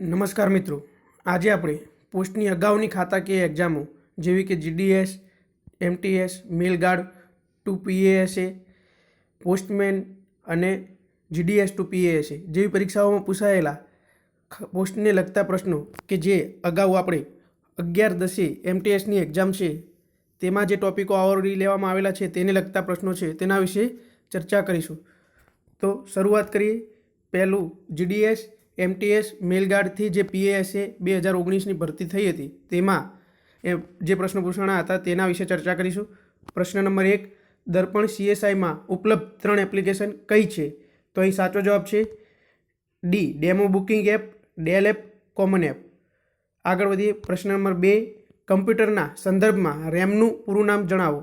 નમસ્કાર મિત્રો. આજે આપણે પોસ્ટની અગાઉની ખાતાકીય એક્ઝામો જેવી કે GDS MTS mail guard to PA SA postman અને જીડીએસ ટુ પીએએસએ જેવી પરીક્ષાઓમાં પૂછાયેલા પોસ્ટને લગતા પ્રશ્નો કે જે અગાઉ આપણે અગિયાર દસે એમટીએસની એક્ઝામ છે, તેમાં જે ટોપિકો આવરી લેવામાં આવેલા છે તેને લગતા પ્રશ્નો છે તેના વિશે ચર્ચા કરીશું. તો શરૂઆત કરીએ. પહેલું જીડીએસ એમટીએસ મેલગાર્ડથી જે પીએએસએ બે હજાર ઓગણીસની ભરતી થઈ હતી, તેમાં એ જે પ્રશ્ન પૂછવાના હતા તેના વિશે ચર્ચા કરીશું. પ્રશ્ન નંબર એક, દર્પણ સીએસઆઈમાં ઉપલબ્ધ ત્રણ એપ્લિકેશન કઈ છે? તો અહીં સાચો જવાબ છે D demo booking app, Dell app, common app. આગળ વધીએ, પ્રશ્ન નંબર બે, કમ્પ્યુટરના સંદર્ભમાં રેમનું પૂરું નામ જણાવો.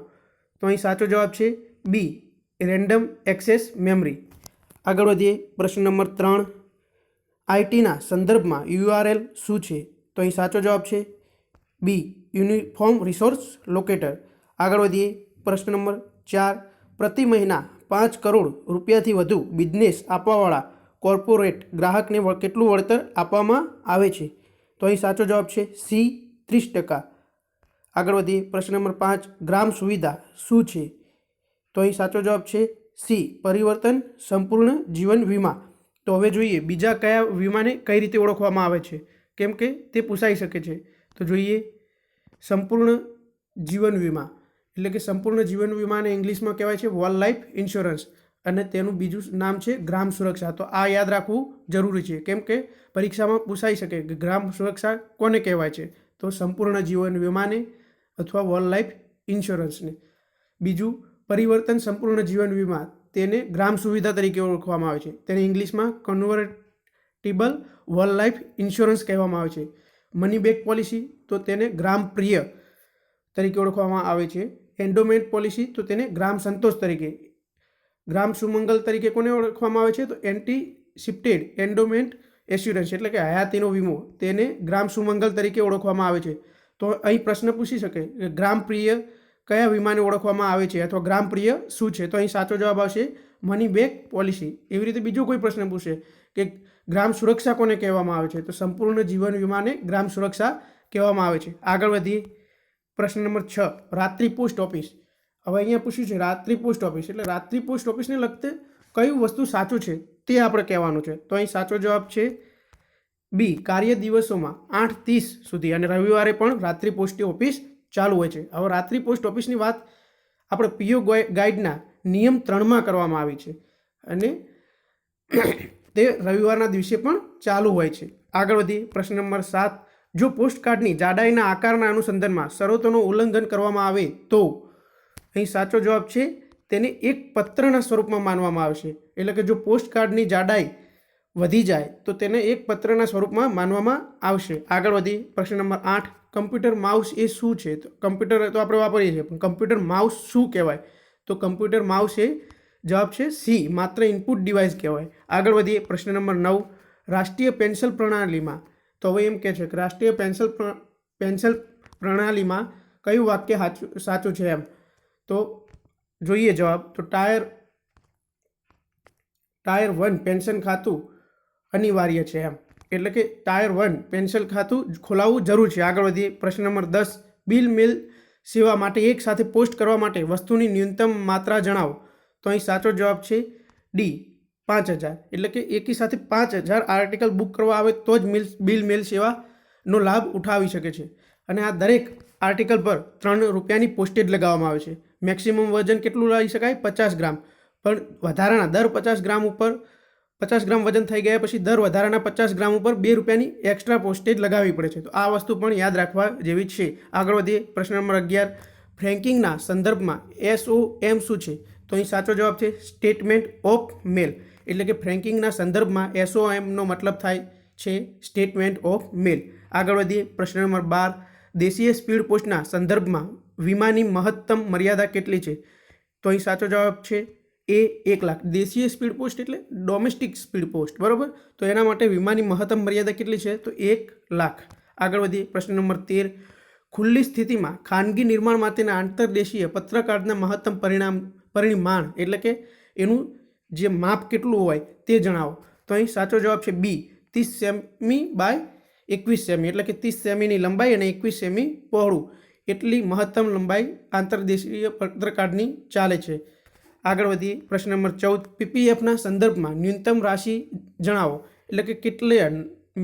તો અહીં સાચો જવાબ છે બી રેન્ડમ એક્સેસ મેમરી. આગળ વધીએ, પ્રશ્ન નંબર ત્રણ આઈટીના સંદર્ભમાં યુઆરએલ શું છે? તો અહીં સાચો જવાબ છે બી, યુનિફોર્મ રિસોર્સ લોકેટર. આગળ વધીએ, પ્રશ્ન નંબર ચાર. પ્રતિ મહિના પાંચ કરોડ રૂપિયાથી વધુ બિઝનેસ આપવાવાળા કોર્પોરેટ ગ્રાહકને કેટલું વળતર આપવામાં આવે છે? તો અહીં સાચો જવાબ છે સી, ત્રીસ ટકા. આગળ વધીએ, પ્રશ્ન નંબર પાંચ. ગ્રામ સુવિધા શું છે? તો અહીં સાચો જવાબ છે સી, પરિવર્તન, સંપૂર્ણ જીવન વીમા. તો હવે જોઈએ બીજા કયા વીમાને કઈ રીતે ઓળખવામાં આવે છે? કેમ કે તે પૂછાઈ શકે છે. તો જોઈએ સંપૂર્ણ જીવન વીમા. એટલે કે સંપૂર્ણ જીવન વીમાને ઇંગ્લિશમાં કહેવાય છે વોલ લાઈફ ઇન્સ્યોરન્સ અને તેનું બીજું નામ છે ગ્રામ સુરક્ષા. તો આ યાદ રાખવું જરૂરી છે. કેમ કે પરીક્ષામાં પૂછાઈ શકે કે ગ્રામ સુરક્ષા કોને કહેવાય છે? તો સંપૂર્ણ જીવન વીમાને અથવા વોલ લાઈફ ઇન્સ્યોરન્સને બીજું પરિવર્તન સંપૂર્ણ જીવન વીમા. તેને ગ્રામ સુવિધા તરીકે ઓળખવામાં આવે છે. તેને ઇંગ્લિશમાં કન્વર્ટેબલ વર્લ્ડ લાઈફ ઇન્સ્યોરન્સ કહેવામાં આવે છે. મની બેક પોલિસી તો તેને ગ્રામ પ્રિય તરીકે ઓળખવામાં આવે છે. એન્ડોમેન્ટ પોલિસી તો તેને ગ્રામ સંતોષ તરીકે, ગ્રામ સુમંગલ તરીકે કોને ઓળખવામાં આવે છે? તો એન્ટીસિપ્ટેડ એન્ડોમેન્ટ એસ્યુરન્સ એટલે કે હયાતીનો વીમો, તેને ગ્રામ સુમંગલ તરીકે ઓળખવામાં આવે છે. તો અહીં પ્રશ્ન પૂછી શકે ગ્રામ પ્રિય કયા વીમાને ઓળખવામાં આવે છે અથવા ગ્રામપ્રિય શું છે? તો અહીં સાચો જવાબ આવશે મની બેક પોલિસી. એવી રીતે બીજો કોઈ પ્રશ્ન પૂછે કે ગ્રામ સુરક્ષા કોને કહેવામાં આવે છે? તો સંપૂર્ણ જીવન વીમાને ગ્રામ સુરક્ષા કહેવામાં આવે છે. આગળ વધીએ. પ્રશ્ન નંબર છ. રાત્રિ પોસ્ટ ઓફિસ. હવે અહીંયા પૂછ્યું છે રાત્રિ પોસ્ટ ઓફિસ. એટલે રાત્રિ પોસ્ટ ઓફિસને લગતે કયું વસ્તુ સાચું છે તે આપણે કહેવાનું છે. તો અહીં સાચો જવાબ છે બી. કાર્ય દિવસોમાં આઠ ત્રીસ સુધી. અને રવિવારે પણ રાત્રિ પોસ્ટ ઓફિસ ચાલુ હોય છે. હવે રાત્રિ પોસ્ટ ઓફિસની વાત આપણે પીઓ ગાઈડના નિયમ ત્રણમાં કરવામાં આવી છે. અને તે રવિવારના દિવસે પણ ચાલુ હોય છે. આગળ વધી પ્રશ્ન નંબર સાત. જો પોસ્ટ કાર્ડની જાડાઈના આકારના અનુસંધાનમાં શરતોનું ઉલ્લંઘન કરવામાં આવે તો? અહીં સાચો જવાબ છે, તેને એક પત્રના સ્વરૂપમાં માનવામાં આવશે એટલે કે જો પોસ્ટ કાર્ડની જાડાઈ વધી જાય, તો તેને એક પત્રના સ્વરૂપમાં માનવામાં આવશે. આગળ વધી પ્રશ્ન નંબર આઠ. કમ્પ્યુટર માઉસ એ શું છે? તો કમ્પ્યુટર તો આપણે વાપરીએ છીએ, પણ કમ્પ્યુટર માઉસ શું કહેવાય? તો કમ્પ્યુટર માઉસ એ જવાબ છે સી માત્ર ઇનપુટ ડિવાઇસ કહેવાય. આગળ વધીએ, પ્રશ્ન નંબર નવ, રાષ્ટ્રીય પેન્સિલ પ્રણાલીમાં. તો હવે એમ કહે છે કે રાષ્ટ્રીય પેન્સિલ પેન્શન પ્રણાલીમાં કયું વાક્ય સાચું સાચું છે એમ? તો જોઈએ જવાબ. તો ટાયર ટાયર વન, પેન્શન ખાતું અનિવાર્ય છે એમ. એટલે કે ટાયર વન પેન્શન ખાતું ખોલાવવું જરૂર છે. આગળ વધીએ, પ્રશ્ન નંબર દસ, બિલ મેલ સેવા માટે એક સાથે પોસ્ટ કરવા માટે વસ્તુની ન્યૂનતમ માત્રા જણાવો. તો અહીં સાચો જવાબ છે ડી, પાંચ હજાર. એટલે કે એકી સાથે પાંચ હજાર આર્ટિકલ બુક કરવા આવે તો જ મિલ, બિલ મેલ સેવાનો લાભ ઉઠાવી શકે છે. અને આ દરેક આર્ટિકલ પર ત્રણ રૂપિયાની પોસ્ટેજ લગાવવામાં આવે છે. મેક્સિમમ વજન કેટલું લઈ શકાય? પચાસ ગ્રામ. પણ વધારાના દર પચાસ ગ્રામ ઉપર પચાસ ગ્રામ વજન થઈ ગયા પછી દર વધારાના પચાસ ગ્રામ ઉપર બે રૂપિયાની એક્સ્ટ્રા પોસ્ટેજ લગાવવી પડે છે. તો આ વસ્તુ પણ યાદ રાખવા જેવી છે. આગળ વધીએ, પ્રશ્ન નંબર અગિયાર. ફ્રેન્કિંગના સંદર્ભમાં એસઓ એમ શું છે? તો અહીં સાચો જવાબ છે સ્ટેટમેન્ટ ઓફ મેલ એટલે કે ફ્રેન્કિંગના સંદર્ભમાં એસઓ એમનો મતલબ થાય છે સ્ટેટમેન્ટ ઓફ મેલ આગળ વધીએ, પ્રશ્ન નંબર બાર. દેશીય સ્પીડ પોસ્ટના સંદર્ભમાં વીમાની મહત્તમ મર્યાદા કેટલી છે? તો અહીં સાચો જવાબ છે એ એક લાખ. દેશીય સ્પીડ પોસ્ટ એટલે ડોમેસ્ટિક સ્પીડ પોસ્ટ, બરાબર? તો એના માટે વીમાની મહત્તમ મર્યાદા કેટલી છે? તો એક લાખ. આગળ વધીએ, પ્રશ્ન નંબર તેર. ખુલ્લી સ્થિતિમાં ખાનગી નિર્માણ માટેના આંતરદેશીય પત્રકારના મહત્તમ પરિણામ, પરિમાણ એટલે કે એનું જે માપ કેટલું હોય તે જણાવો. તો અહીં સાચો જવાબ છે બી. ત્રીસ સેમી બાય એકવીસ સેમી, એટલે કે ત્રીસ સેમીની લંબાઈ અને એકવીસ સેમી પહોળું. એટલી મહત્તમ લંબાઈ આંતરદેશીય પત્રકારની ચાલે છે. આગળ વધીએ પ્રશ્ન નંબર ચૌદ પીપીએફના સંદર્ભમાં ન્યૂનતમ રાશિ જણાવો. એટલે કે કેટલે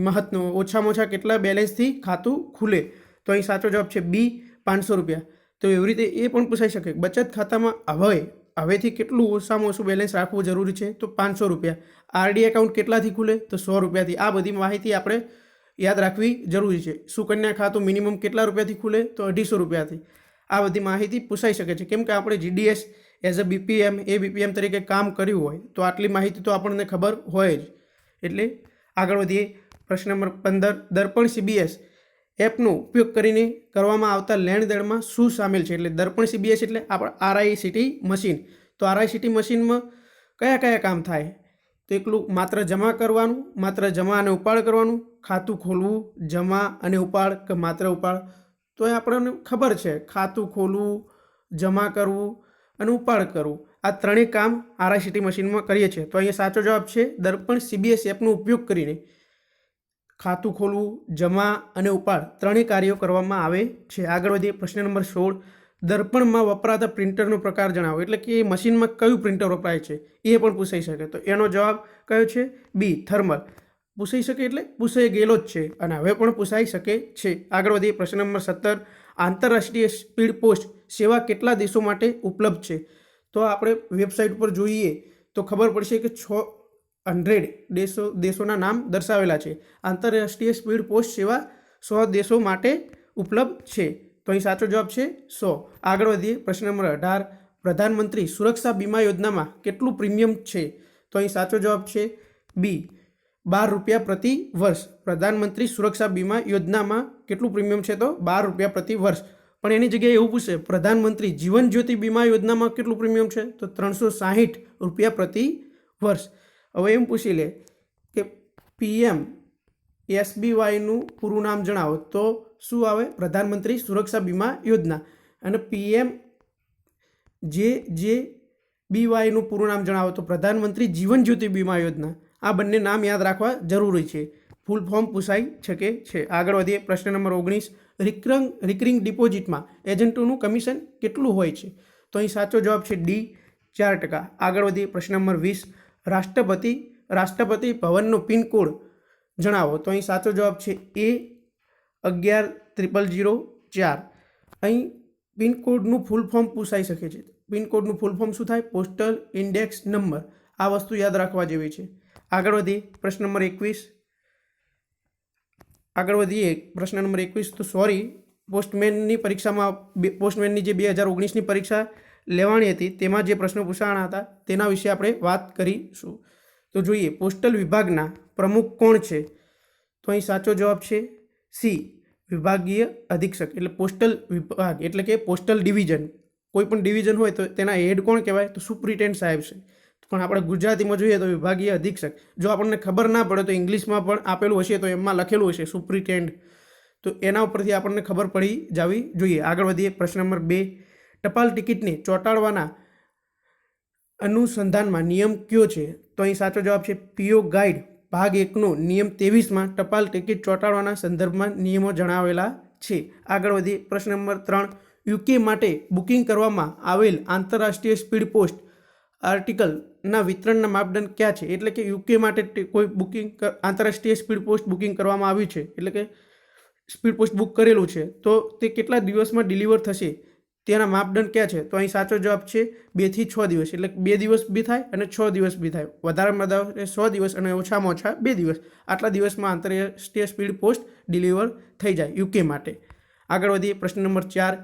મહત્વ, ઓછામાં ઓછા કેટલા બેલેન્સથી ખાતું ખુલે? તો અહીં સાચો જવાબ છે બી પાંચસો રૂપિયા. તો એવી રીતે એ પણ પૂછાઈ શકે બચત ખાતામાં હવે, હવેથી કેટલું ઓછામાં ઓછું બેલેન્સ રાખવું જરૂરી છે? તો પાંચસો રૂપિયા. આરડી એકાઉન્ટ કેટલાથી ખુલે? તો સો રૂપિયાથી. આ બધી માહિતી આપણે યાદ રાખવી જરૂરી છે. સુકન્યા ખાતું મિનિમમ કેટલા રૂપિયાથી ખુલે? તો અઢીસો રૂપિયાથી. આ બધી માહિતી પૂછાઈ શકે છે. કેમ કે આપણે જીડીએસ એઝ અ બીપીએમ એ બીપીએમ તરીકે કામ કર્યું હોય, તો આટલી માહિતી તો આપણને ખબર હોય જ. એટલે આગળ વધીએ. પ્રશ્ન નંબર પંદર, દર્પણ સીબીએસ એપનો ઉપયોગ કરીને કરવામાં આવતા લેણ દેણમાં શું સામેલ છે? એટલે દર્પણ સીબીએસ એટલે આપણા આરઆઈસીટી મશીન. તો આરઆઈસીટી મશીનમાં કયા કયા કામ થાય? તો એકલું માત્ર જમા કરવાનું, માત્ર જમા અને ઉપાડ કરવાનું, ખાતું ખોલવું, જમા અને ઉપાડ કે માત્ર ઉપાડ? તો એ આપણને ખબર છે. ખાતું ખોલવું, જમા કરવું અને ઉપાડ કરવું આ ત્રણેય કામ આરઆઈસીટી મશીનમાં કરીએ છીએ. તો અહીંયા સાચો જવાબ છે, દર્પણ સીબીએસ એપનો ઉપયોગ કરીને ખાતું ખોલવું, જમા અને ઉપાડ ત્રણેય કાર્યો કરવામાં આવે છે. આગળ વધીએ, પ્રશ્ન નંબર સોળ. દર્પણમાં વપરાતા પ્રિન્ટરનો પ્રકાર જણાવો. એટલે કે એ મશીનમાં કયું પ્રિન્ટર વપરાય છે? એ પણ પૂછાઈ શકે. તો એનો જવાબ કયો છે? B, thermal. પૂછાઈ શકે એટલે? પૂછાઈ ગયેલો જ છે અને હવે પણ પૂછાઈ શકે છે. આગળ વધીએ, પ્રશ્ન નંબર સત્તર. આંતરરાષ્ટ્રીય સ્પીડ પોસ્ટ સેવા કેટલા દેશો માટે ઉપલબ્ધ છે? તો આપણે વેબસાઇટ પર જોઈએ તો ખબર પડશે કે છ હંડ્રેડ દેશો, દેશોના નામ દર્શાવેલા છે. આંતરરાષ્ટ્રીય સ્પીડ પોસ્ટ સેવા સો દેશો માટે ઉપલબ્ધ છે. તો અહીં સાચો જવાબ છે સો. આગળ વધીએ, પ્રશ્ન નંબર અઢાર. પ્રધાનમંત્રી સુરક્ષા બીમા યોજનામાં કેટલું પ્રીમિયમ છે? તો અહીં સાચો જવાબ છે બી. બાર રૂપિયા પ્રતિ વર્ષ. પ્રધાનમંત્રી સુરક્ષા બીમા યોજનામાં કેટલું પ્રીમિયમ છે તો? બાર રૂપિયા પ્રતિ વર્ષ. પણ એની જગ્યાએ એવું પૂછે, પ્રધાનમંત્રી, જીવન જ્યોતિ બીમા યોજનામાં કેટલું પ્રીમિયમ છે? તો ત્રણસો સાહીઠ રૂપિયા પ્રતિ વર્ષ. હવે એમ પૂછી લે કે, પીએમ એસબીવાયનું પૂરું નામ જણાવો. તો શું આવે? પ્રધાનમંત્રી સુરક્ષા બીમા યોજના. અને પીએમ જે જે બીવાયનું પૂરું નામ જણાવો, તો પ્રધાનમંત્રી જીવન જ્યોતિ બીમા યોજના. આ બંને નામ યાદ રાખવા જરૂરી છે. ફૂલ ફોર્મ પૂછાઈ શકે છે. આગળ વધીએ. પ્રશ્ન નંબર ઓગણીસ. રિકરંગ રિકરિંગ ડિપોઝિટમાં એજન્ટોનું કમિશન કેટલું હોય છે? તો અહીં સાચો જવાબ છે ડી, ચાર ટકા. આગળ વધીએ પ્રશ્ન નંબર વીસ. રાષ્ટ્રપતિ રાષ્ટ્રપતિ ભવનનો પિનકોડ જણાવો. તો અહીં સાચો જવાબ છે એ, અગિયાર, ત્રિપલ જીરો, ચાર. અહીં પિનકોડનું ફૂલ ફોર્મ પૂછાઈ શકે છે. પિનકોડનું ફૂલ ફોર્મ શું થાય? Postal index number. આ વસ્તુ યાદ રાખવા જેવી છે. આગળ વધીએ પ્રશ્ન નંબર એકવીસ. આગળ વધીએ, પ્રશ્ન નંબર એકવીસ. તો સોરી પોસ્ટમેનની પરીક્ષામાં પોસ્ટમેનની જે બે હજાર ઓગણીસની પરીક્ષા લેવાની હતી, તેમાં જે પ્રશ્નો પૂછાણા હતા, તેના વિશે આપણે વાત કરીશું. તો જોઈએ, પોસ્ટલ વિભાગના પ્રમુખ કોણ છે? તો અહીં સાચો જવાબ છે સી, વિભાગીય અધિક્ષક, એટલે પોસ્ટલ વિભાગ, એટલે કે પોસ્ટલ ડિવિઝન. કોઈ પણ ડિવિઝન હોય તો તેના હેડ કોણ કહેવાય? તો સુપ્રિન્ટેન્ડન્ટ સાહેબ છે. પણ આપણે ગુજરાતીમાં જોઈએ તો વિભાગીય અધિક્ષક. જો આપણને ખબર ના પડે તો ઇંગ્લિશમાં પણ આપેલું હશે તો એમાં લખેલું હશે, સુપ્રિટેન્ડ. તો એના ઉપરથી આપણને ખબર પડી જવી જોઈએ. આગળ વધીએ, પ્રશ્ન નંબર બે. ટપાલ ટિકિટને ચોંટાડવાના અનુસંધાનમાં નિયમ કયો છે? તો અહીં સાચો જવાબ છે, પીઓ ગાઈડ. ભાગ એકનો નિયમ ત્રેવીસમાં ટપાલ ટિકિટ ચોંટાડવાના સંદર્ભમાં નિયમો જણાવેલા છે. આગળ વધીએ, પ્રશ્ન નંબર ત્રણ. યુકે માટે બુકિંગ કરવામાં આવેલ આંતરરાષ્ટ્રીય સ્પીડ પોસ્ટ આર્ટિકલના વિતરણના માપદંડ ક્યાં છે? એટલે કે યુકે માટે કોઈ બુકિંગ આંતરરાષ્ટ્રીય સ્પીડ પોસ્ટ બુકિંગ કરવામાં આવ્યું છે. એટલે કે સ્પીડ પોસ્ટ બુક કરેલું છે. તો તે કેટલા દિવસમાં ડિલિવર થશે? તેના માપદંડ ક્યાં છે? તો અહીં સાચો જવાબ છે બેથી છ દિવસ. એટલે બે દિવસ બી થાય અને છ દિવસ બી થાય. વધારેમાં વધારે સો દિવસ અને ઓછામાં ઓછા બે દિવસ. આટલા દિવસમાં આંતરરાષ્ટ્રીય સ્પીડ પોસ્ટ ડિલિવર થઈ જાય યુકે માટે. આગળ વધીએ પ્રશ્ન નંબર ચાર.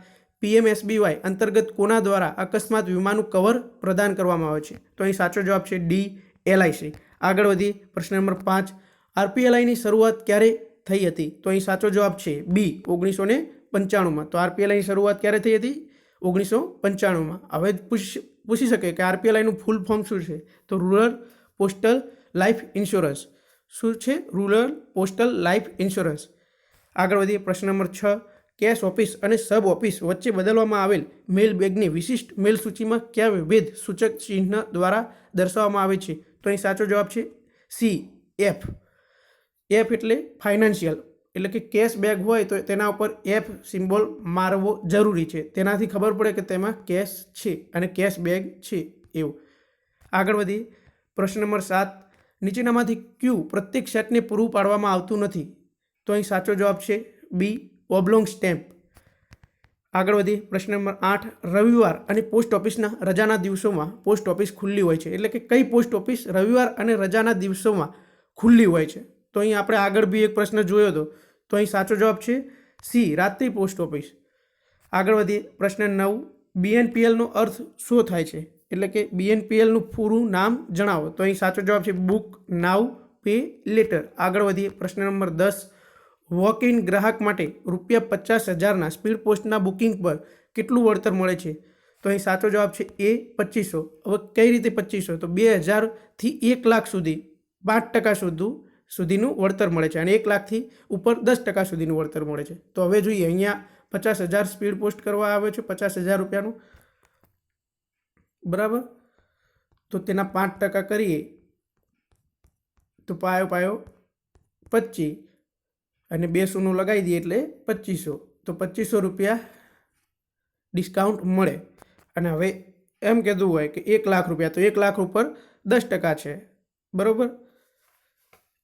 પીએમએસબીવાય અંતર્ગત કોના દ્વારા અકસ્માત વીમાનું કવર પ્રદાન કરવામાં આવે છે? તો અહીં સાચો જવાબ છે ડી એલઆઈસી આગળ વધી પ્રશ્ન નંબર પાંચ. આરપીએલઆઈની શરૂઆત ક્યારે થઈ હતી? તો અહીં સાચો જવાબ છે બી ઓગણીસો ને પંચાણુંમાં. તો આરપીએલઆઈની શરૂઆત ક્યારે થઈ હતી? ઓગણીસો પંચાણુંમાં. હવે પૂછી પૂછી શકે કે આરપીએલઆઈનું ફૂલ ફોર્મ શું છે? તો રૂરલ પોસ્ટલ લાઈફ ઇન્સ્યોરન્સ. શું છે? Rural postal life insurance. આગળ વધીએ, પ્રશ્ન નંબર છ. કેશ ઓફિસ અને સબ ઓફિસ વચ્ચે બદલવામાં આવેલ મેલ બેગની વિશિષ્ટ મેલ સૂચિમાં કયા વિભેદ સૂચક ચિહ્ન દ્વારા દર્શાવવામાં આવે છે? તો અહીં સાચો જવાબ છે સી, એફ. એફ એટલે ફાઇનાન્શિયલ. એટલે કે કેશ બેગ હોય તો તેના ઉપર એફ સિમ્બોલ મારવો જરૂરી છે. તેનાથી ખબર પડે કે તેમાં કેશ છે અને કેશ બેગ છે એવું. આગળ વધીએ. પ્રશ્ન નંબર સાત. નીચેનામાંથી ક્યુ પ્રત્યેક સેટને પૂરું પાડવામાં આવતું નથી? તો અહીં સાચો જવાબ છે બી ઓબ્લોંગ સ્ટેમ્પ. આગળ વધી, પ્રશ્ન નંબર આઠ, રવિવાર અને પોસ્ટ ઓફિસના રજાના દિવસોમાં પોસ્ટ ઓફિસ ખુલ્લી હોય છે. એટલે કે કઈ પોસ્ટ ઓફિસ રવિવાર અને રજાના દિવસોમાં ખુલ્લી હોય છે. તો અહીં આપણે આગળ બી એક પ્રશ્ન જોયો હતો તો અહીં સાચો જવાબ છે સી, રાત્રિ પોસ્ટ ઓફિસ. આગળ વધીએ પ્રશ્ન નવ, બીએનપીએલનો અર્થ શું થાય છે? એટલે કે બીએનપીએલનું પૂરું નામ જણાવો. તો અહીં સાચો જવાબ છે બુક નાવ પે, લેટર. આગળ વધીએ પ્રશ્ન નંબર દસ વોક ઇન ગ્રાહક માટે રૂપિયા પચાસ હજારના સ્પીડ પોસ્ટના બુકિંગ પર કેટલું વળતર મળે છે? તો અહીં સાચો જવાબ છે એ પચીસો. હવે કઈ રીતે પચીસો? તો બે હજારથી એક લાખ સુધી, પાંચ ટકા સુધી સુધીનું વળતર મળે છે અને એક લાખથી ઉપર દસ ટકા સુધીનું વળતર મળે છે. તો હવે જોઈએ, અહીંયા પચાસ હજાર સ્પીડ પોસ્ટ કરવા આવે છે પચાસ હજાર રૂપિયાનું. બરાબર? તો તેના પાંચ ટકા કરીએ. તો પાયો પાયો પચીસ. અને બે સોનું લગાવી દઈએ એટલે પચીસો. તો પચીસો રૂપિયા ડિસ્કાઉન્ટ મળે. અને હવે એમ કહેતું હોય કે એક લાખ રૂપિયા. તો એક લાખ ઉપર દસ ટકા છે. બરાબર?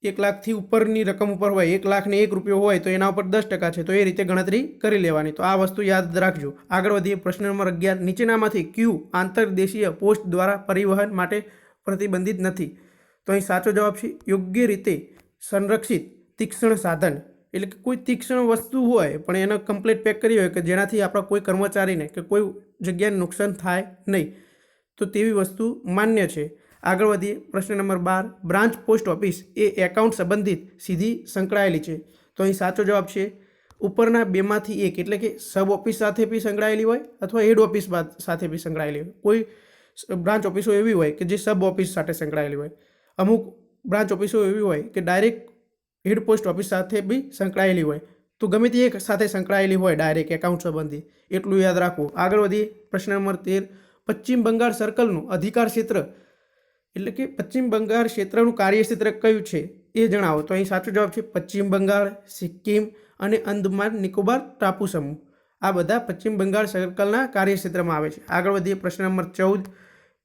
એક લાખથી ઉપરની રકમ ઉપર હોય, એક લાખને એક રૂપિયો હોય, તો એના ઉપર દસ ટકા છે. તો એ રીતે ગણતરી કરી લેવાની. તો આ વસ્તુ યાદ રાખજો. આગળ વધીએ પ્રશ્ન નંબર અગિયાર. નીચેનામાંથી ક્યુ આંતરદેશીય પોસ્ટ દ્વારા પરિવહન માટે પ્રતિબંધિત નથી. તો અહીં સાચો જવાબ છે, યોગ્ય રીતે સંરક્ષિત તીક્ષ્ણ સાધન. એટલે કે કોઈ તીક્ષ્ણ વસ્તુ હોય, પણ એનો કમ્પ્લીટ પેક કરી હોય કે જેનાથી આપણા કોઈ કર્મચારીને કે કોઈ જગ્યાએ નુકસાન થાય નહીં, તો તેવી વસ્તુ માન્ય છે. આગળ વધીએ, પ્રશ્ન નંબર બાર, બ્રાન્ચ પોસ્ટ ઓફિસ એ એકાઉન્ટ સંબંધિત સીધી સંકળાયેલી છે. તો અહીં સાચો જવાબ છે, ઉપરના બેમાંથી એક, એટલે કે સબ ઓફિસ સાથે બી સંકળાયેલી હોય અથવા હેડ ઓફિસ સાથે બી સંકળાયેલી હોય. કોઈ બ્રાન્ચ ઓફિસો એવી હોય કે જે સબ ઓફિસ સાથે સંકળાયેલી હોય. અમુક બ્રાન્ચ ઓફિસો એવી હોય કે ડાયરેક્ટ હેડ પોસ્ટ ઓફિસ સાથે બી સંકળાયેલી હોય. તો ગમે તે એક સાથે સંકળાયેલી હોય ડાયરેક્ટ એકાઉન્ટ સંબંધી. એટલું યાદ રાખવું. આગળ વધીએ પ્રશ્ન નંબર તેર. પશ્ચિમ બંગાળ સર્કલનું અધિકાર ક્ષેત્ર એટલે કે પશ્ચિમ બંગાળ ક્ષેત્રનું કાર્યક્ષેત્ર કયું છે એ જણાવો. તો અહીં સાચો જવાબ છે પશ્ચિમ બંગાળ, સિક્કિમ અને અંદમાન નિકોબાર ટાપુ સમૂહ. આ બધા પશ્ચિમ બંગાળ સર્કલના કાર્યક્ષેત્રમાં આવે છે. આગળ વધીએ પ્રશ્ન નંબર ચૌદ.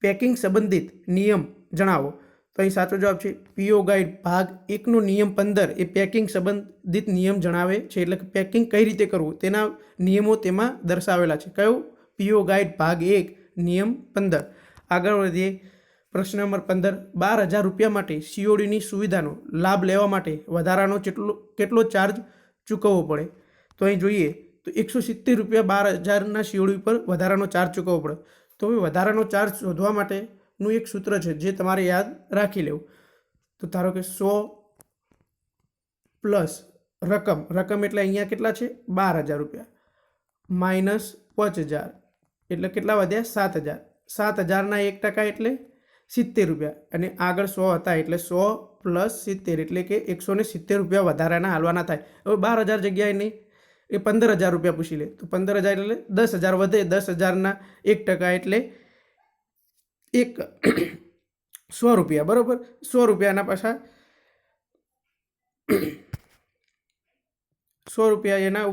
પેકિંગ સંબંધિત નિયમ જણાવો. તો અહીં સાચો જવાબ છે પીઓ ગાઈડ ભાગ એકનો નિયમ પંદર એ પેકિંગ સંબંધિત નિયમ જણાવે છે, એટલે કે પેકિંગ કઈ રીતે કરવું? તેના નિયમો તેમાં દર્શાવેલા છે. કયો? પીઓ ગાઈડ ભાગ એક, નિયમ પંદર. આગળ વધીએ. પ્રશ્ન નંબર પંદર, બાર હજાર રૂપિયા માટે સીઓડીની સુવિધાનો લાભ લેવા માટે વધારાનો કેટલો કેટલો ચાર્જ ચૂકવવો પડે? તો અહીં જોઈએ, તો એકસો સિત્તેર રૂપિયા બાર હજારના સીઓડી પર વધારાનો ચાર્જ ચૂકવવો પડે. તો વધારાનો ચાર્જ શોધવા માટેનું એક સૂત્ર છે જે તમારે યાદ રાખી લેવું. તો ધારો કે સો પ્લસ રકમ રકમ એટલે અહીંયા કેટલા છે? બાર હજાર રૂપિયા. માઇનસ પાંચ હજાર એટલે કેટલા વધ્યા? સાત હજાર. સાત હજારના એક ટકા એટલે સિત્તેર રૂપિયા. અને આગળ સો હતા એટલે સો પ્લસ સિત્તેર એટલે કે એકસો ને સિત્તેર રૂપિયા વધારાના હાલવાના થાય. હવે બાર હજાર જગ્યાએ નહીં. એ પંદર હજાર રૂપિયા પૂછી લે. તો પંદર હજાર એટલે દસ હજાર વધે. દસ હજારના એક ટકા એટલે એક સો રૂપિયા, બરાબર? સો રૂપિયાના પાછા સો રૂપિયા એના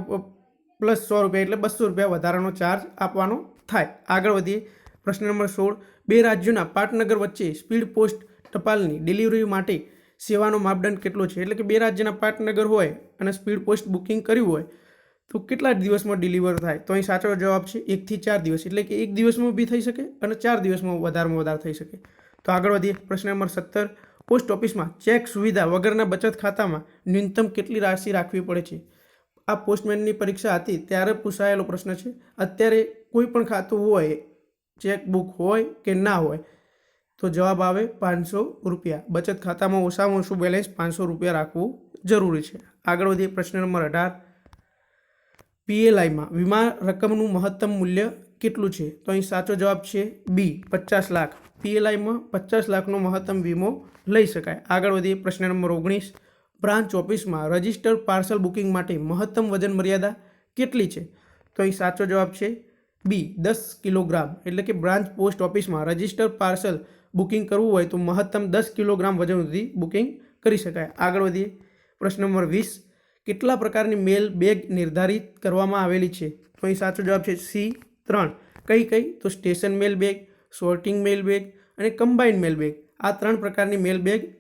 પ્લસ સો રૂપિયા એટલે બસો રૂપિયા વધારાનો ચાર્જ આપવાનો થાય. આગળ વધીએ. પ્રશ્ન નંબર સોળ. બે રાજ્યોના પાટનગર વચ્ચે સ્પીડ પોસ્ટ ટપાલની ડિલિવરી માટે સેવાનો માપદંડ કેટલો છે? એટલે કે બે રાજ્યના પાટનગર હોય અને સ્પીડ પોસ્ટ બુકિંગ કર્યું હોય તો કેટલા દિવસમાં ડિલિવર થાય? તો અહીં સાચો જવાબ છે એકથી ચાર દિવસ. એટલે કે એક દિવસમાં બી થઈ શકે અને ચાર દિવસમાં વધારેમાં વધારે થઈ શકે. તો આગળ વધીએ. પ્રશ્ન નંબર સત્તર. પોસ્ટ ઓફિસમાં ચેક સુવિધા વગરના બચત ખાતામાં ન્યૂનતમ કેટલી રાશિ રાખવી પડે છે? આ પોસ્ટમેનની પરીક્ષા હતી ત્યારે પૂછાયેલો પ્રશ્ન છે. અત્યારે કોઈ પણ ખાતું હોય, ચેકબુક હોય કે ના હોય, તો જવાબ આવે પાંચસો રૂપિયા. બચત ખાતામાં ઓછામાં ઓછું બેલેન્સ પાંચસો રૂપિયા રાખવું જરૂરી છે. આગળ વધીએ. પ્રશ્ન નંબર અઢાર. પીએલઆઈમાં વીમા રકમનું મહત્તમ મૂલ્ય કેટલું છે? તો અહીં સાચો જવાબ છે બી, પચાસ લાખ. પીએલઆઈમાં પચાસ લાખનો મહત્તમ વીમો લઈ શકાય. આગળ વધીએ પ્રશ્ન નંબર ઓગણીસ. બ્રાન્ચ ઓફિસમાં રજિસ્ટર પાર્સલ બુકિંગ માટે મહત્તમ વજન મર્યાદા કેટલી છે? તો અહીં સાચો જવાબ છે બી, દસ કિલોગ્રામ. એટલે કે બ્રાન્ચ પોસ્ટ ઓફિસમાં રજિસ્ટર પાર્સલ બુકિંગ કરવું હોય તો મહત્તમ દસ કિલોગ્રામ વજન સુધી બુકિંગ કરી શકાય. આગળ વધીએ પ્રશ્ન નંબર વીસ. કેટલા પ્રકારની મેલ બેગ નિર્ધારિત કરવામાં આવેલી છે? તો અહીં સાચો જવાબ છે સી, ત્રણ. કઈ કઈ? તો station mail bag, sorting mail bag અને કમ્બાઇન્ડ મેલ બેગ. આ ત્રણ પ્રકારની મેલ બેગ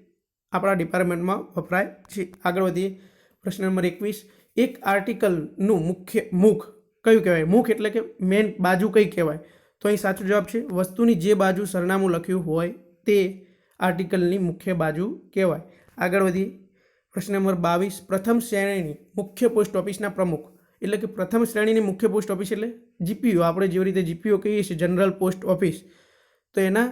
આપણા ડિપાર્ટમેન્ટમાં વપરાય છે. આગળ વધીએ. પ્રશ્ન નંબર એકવીસ. એક આર્ટિકલનું મુખ્ય મુખ કયું કહેવાય? મુખ એટલે કે મેન બાજુ કઈ કહેવાય? તો અહીં સાચો જવાબ છે વસ્તુની જે બાજુ સરનામું લખ્યું હોય તે આર્ટિકલની મુખ્ય બાજુ કહેવાય. આગળ વધીએ. પ્રશ્ન નંબર બાવીસ, પ્રથમ શ્રેણીની મુખ્ય પોસ્ટ ઓફિસના પ્રમુખ. એટલે કે પ્રથમ શ્રેણીની મુખ્ય પોસ્ટ ઓફિસ એટલે જીપીઓ આપણે જેવી રીતે જીપીઓ કહીએ છીએ જનરલ પોસ્ટ ઓફિસ તો એના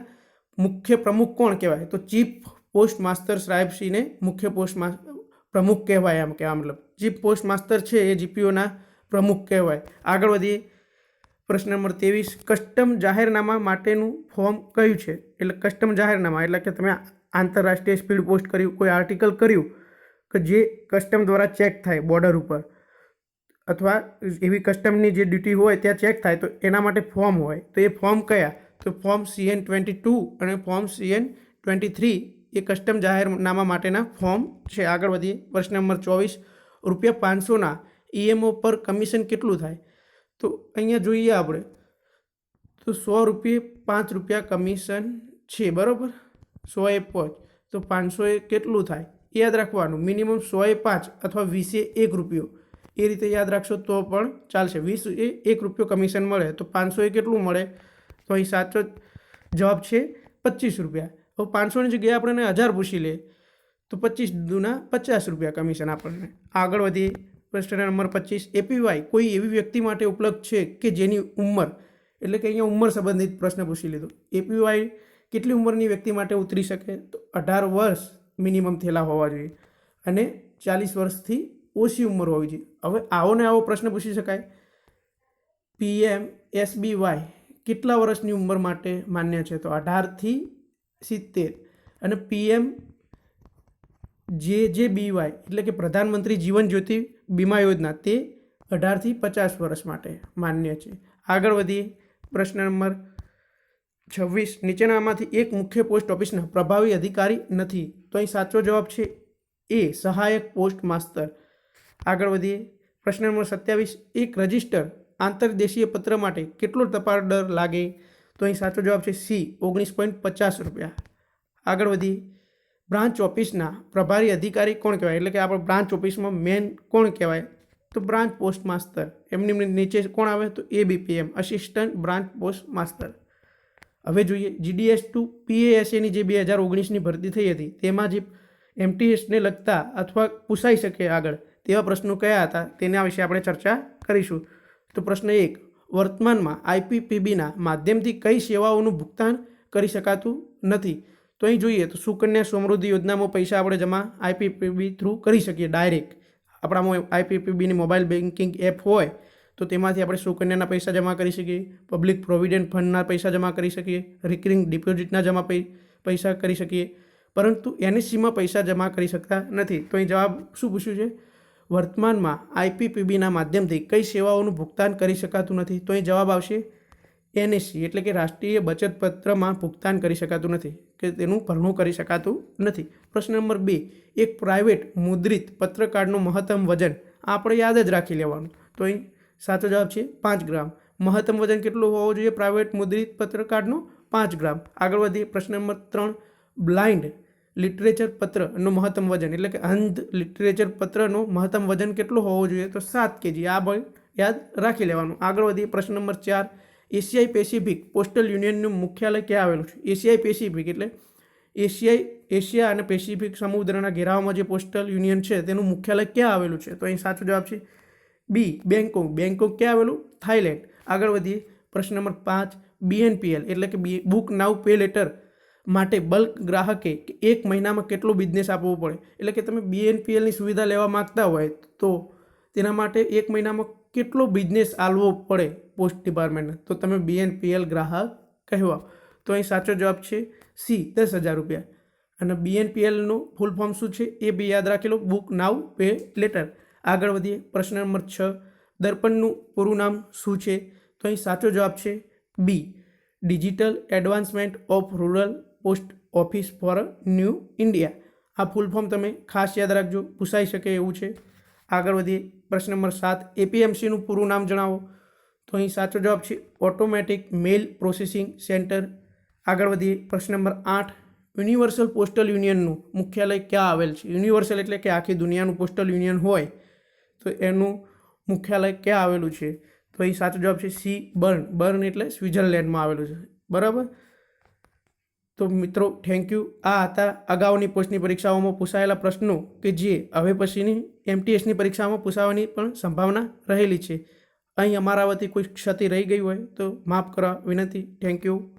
મુખ્ય પ્રમુખ કોણ કહેવાય? તો ચીફ પોસ્ટ માસ્તર સાહેબશ્રીને મુખ્ય પોસ્ટ પ્રમુખ કહેવાય એમ કહેવા મતલબ. ચીફ પોસ્ટ માસ્તર છે એ જીપીઓના પ્રમુખ કહેવાય. આગળ વધીએ. પ્રશ્ન નંબર ત્રેવીસ કસ્ટમ જાહેરનામા માટેનું ફોર્મ કયું છે? એટલે કસ્ટમ જાહેરનામા, એટલે કે તમે આંતરરાષ્ટ્રીય સ્પીડ પોસ્ટ કર્યું, કોઈ આર્ટિકલ કર્યું કે જે કસ્ટમ દ્વારા ચેક થાય બોર્ડર ઉપર. અથવા એવી કસ્ટમની જે ડ્યુટી હોય ત્યાં ચેક થાય, તો એના માટે ફોર્મ હોય. તો એ ફોર્મ કયા? તો ફોર્મ સીએન ટ્વેન્ટી ટુ અને ફોર્મ સીએન ટ્વેન્ટી થ્રી એ કસ્ટમ જાહેરનામા માટેના ફોર્મ છે. આગળ વધીએ. પ્રશ્ન નંબર ચોવીસ. રૂપિયા પાંચસોના ઈએમઓ પર કમિશન કેટલું થાય? તો અહીંયા જોઈએ આપણે. તો સો રૂપિયે પાંચ રૂપિયા કમિશન છે, બરાબર? સો એ પાંચ તો પાંચસો એ કેટલું થાય? યાદ રાખવાનું મિનિમમ સોએ પાંચ અથવા વીસે એક રૂપિયો. એ રીતે યાદ રાખશો તો પણ ચાલશે. વીસ એ એક રૂપિયો કમિશન મળે, તો પાંચસો એ કેટલું મળે? તો અહીં સાચો જવાબ છે પચીસ રૂપિયા. હવે પાંચસોની જગ્યાએ આપણને હજાર પૂછી લે, તો પચીસ દૂના પચાસ રૂપિયા કમિશન આપણને. આગળ વધીએ, પ્રશ્ન નંબર પચીસ. એપીવાય કોઈ એવી વ્યક્તિ માટે ઉપલબ્ધ છે કે જેની ઉંમર, એટલે કે અહીંયા ઉંમર સંબંધિત પ્રશ્ન પૂછી લીધો. એપીવાય કેટલી ઉંમરની વ્યક્તિ માટે ઉતરી શકે? તો અઢાર વર્ષ. મિનિમમ થયેલા હોવા જોઈએ. અને ચાલીસ વર્ષથી ઓછી ઉંમર હોવી જોઈએ. હવે આવો ને આવો પ્રશ્ન પૂછી શકાય. પીએમ એસબીવાય કેટલા વર્ષની ઉંમર માટે માન્ય છે? તો અઢારથી સિત્તેર. અને પીએમ જે જે બીવાય એટલે કે પ્રધાનમંત્રી જીવન જ્યોતિ બીમા યોજના તે અઢારથી પચાસ વર્ષ માટે માન્ય છે. આગળ વધીએ. પ્રશ્ન નંબર છવ્વીસ. નીચેનામાંથી એક મુખ્ય પોસ્ટ ઓફિસના પ્રભાવી અધિકારી નથી. તો અહીં સાચો જવાબ છે એ, સહાયક પોસ્ટ માસ્તર. આગળ વધીએ. પ્રશ્ન નંબર સત્યાવીસ, એક રજિસ્ટર આંતરદેશીય પત્ર માટે કેટલો ટપાલ દર લાગે? તો અહીં સાચો જવાબ છે સી, ઓગણીસ પોઈન્ટ પચાસ રૂપિયા. આગળ વધીએ. બ્રાન્ચ ઓફિસના પ્રભારી અધિકારી કોણ કહેવાય? એટલે કે આપણે બ્રાન્ચ ઓફિસમાં મેન કોણ કહેવાય? તો બ્રાન્ચ પોસ્ટ માસ્તર. એમની નીચે કોણ આવે? તો ABPM assistant branch post master. હવે જોઈએ જીડીએસ ટુ પીએએસએની જે બે હજાર ઓગણીસની ભરતી થઈ હતી, તેમાં જે એમટીએસને લગતા અથવા પૂછાઈ શકે આગળ તેવા પ્રશ્નો કયા હતા, તેના વિશે આપણે ચર્ચા કરીશું. તો પ્રશ્ન એક, વર્તમાનમાં આઈપીપીબીના માધ્યમથી કઈ સેવાઓનું ભુગતાન કરી શકાતું નથી? તો અહીં જોઈએ, તો સુકન્યા સમૃદ્ધિ યોજનામાં પૈસા આપણે જમા આઈપીપીબી થ્રુ કરી શકીએ ડાયરેક્ટ આપણામાં આઈપીપીબીની મોબાઈલ બેન્કિંગ એપ હોય તો તેમાંથી આપણે સુકન્યાના પૈસા જમા કરી શકીએ પબ્લિક પ્રોવિડન્ટ ફંડના પૈસા જમા કરી શકીએ રિકરિંગ ડિપોઝિટના જમા પૈસા કરી શકીએ. પરંતુ એનએસસીમાં પૈસા જમા કરી શકતા નથી. તો અહીં જવાબ શું પૂછ્યું છે? વર્તમાનમાં આઈપીપીબીના માધ્યમથી કઈ સેવાઓનું ભુગતાન કરી શકાતું નથી? તો અહીં જવાબ આવશે એનએસસી એટલે કે રાષ્ટ્રીય બચત પત્રમાં ભુગતાન કરી શકાતું નથી, કે તેનું ભરણું કરી શકાતું નથી. પ્રશ્ન નંબર બે, એક પ્રાઇવેટ મુદ્રિત પત્રકાર્ડનું મહત્તમ વજન આપણે યાદ જ રાખી લેવાનું. તો અહીં સાચો જવાબ છે પાંચ ગ્રામ. મહત્તમ વજન કેટલું હોવું જોઈએ? પ્રાઇવેટ મુદ્રિત પત્રકાર્ડનું પાંચ ગ્રામ. આગળ વધીએ. પ્રશ્ન નંબર ત્રણ. બ્લાઇન્ડ લિટરેચર પત્રનું મહત્તમ વજન. એટલે કે અંધ લિટરેચર પત્રનું મહત્તમ વજન કેટલું હોવું જોઈએ? તો સાત કેજી. આ પણ યાદ રાખી લેવાનું. આગળ વધીએ. પ્રશ્ન નંબર ચાર. એશિયાઈ પેસિફિક પોસ્ટલ યુનિયનનું મુખ્યાલય ક્યાં આવેલું છે? એશિયાઈ પેસિફિક એટલે એશિયાઈ, એશિયા અને પેસિફિક સમુદ્રના ઘેરાવામાં જે પોસ્ટલ યુનિયન છે તેનું મુખ્યાલય ક્યાં આવેલું છે? તો અહીં સાચો જવાબ છે બી બેંકોક બેંકોક ક્યાં આવેલું? થાઈલેન્ડ આગળ વધીએ. પ્રશ્ન નંબર પાંચ, બીએનપીએલ. એટલે કે B, book now pay later માટે બલ્ક ગ્રાહકે એક મહિનામાં કેટલો બિઝનેસ આપવો પડે? એટલે કે તમે બીએનપીએલની સુવિધા લેવા માગતા હોય તો તેના માટે એક મહિનામાં કેટલો બિઝનેસ આલવો પડે પોસ્ટ ડિપાર્ટમેન્ટને? તો તમે બીએનપીએલ ગ્રાહક કહેવા. તો અહીં સાચો જવાબ છે સી, દસ હજાર રૂપિયા. અને બીએનપીએલનું ફૂલ ફોર્મ શું છે? એ બી યાદ રાખેલો બુક નાવ પે લેટર. આગળ વધીએ. પ્રશ્ન નંબર છ. દર્પણનું પૂરું નામ શું છે? તો અહીં સાચો જવાબ છે B digital advancement of rural post office for new India આ ફૂલ ફોર્મ તમે ખાસ યાદ રાખજો. પૂછાઈ શકે એવું છે. આગળ વધીએ. પ્રશ્ન નંબર સાત. એપીએમસીનું પૂરું નામ જણાવો. તો અહીં સાચો જવાબ છે ઓટોમેટિક મેલ પ્રોસેસિંગ સેન્ટર આગળ વધીએ. પ્રશ્ન નંબર આઠ. યુનિવર્સલ પોસ્ટલ યુનિયનનું મુખ્યાલય ક્યાં આવેલ છે? યુનિવર્સલ એટલે કે આખી દુનિયાનું પોસ્ટલ યુનિયન હોય. તો એનું મુખ્યાલય ક્યાં આવેલું છે? તો અહીં સાચો જવાબ છે સી, બર્ન. બર્ન એટલે સ્વિટ્ઝરલેન્ડમાં આવેલું છે. બરાબર? તો મિત્રો થેન્ક યુ આ હતા અગાઉની પોસ્ટની પરીક્ષાઓમાં પૂછાયેલા પ્રશ્નો કે જે હવે પછીની એમટીએસની પરીક્ષામાં પૂછાવાની પણ સંભાવના રહેલી છે. અહીં અમારા વતી કોઈ ક્ષતિ રહી ગઈ હોય તો માફ કરવા વિનંતી. Thank you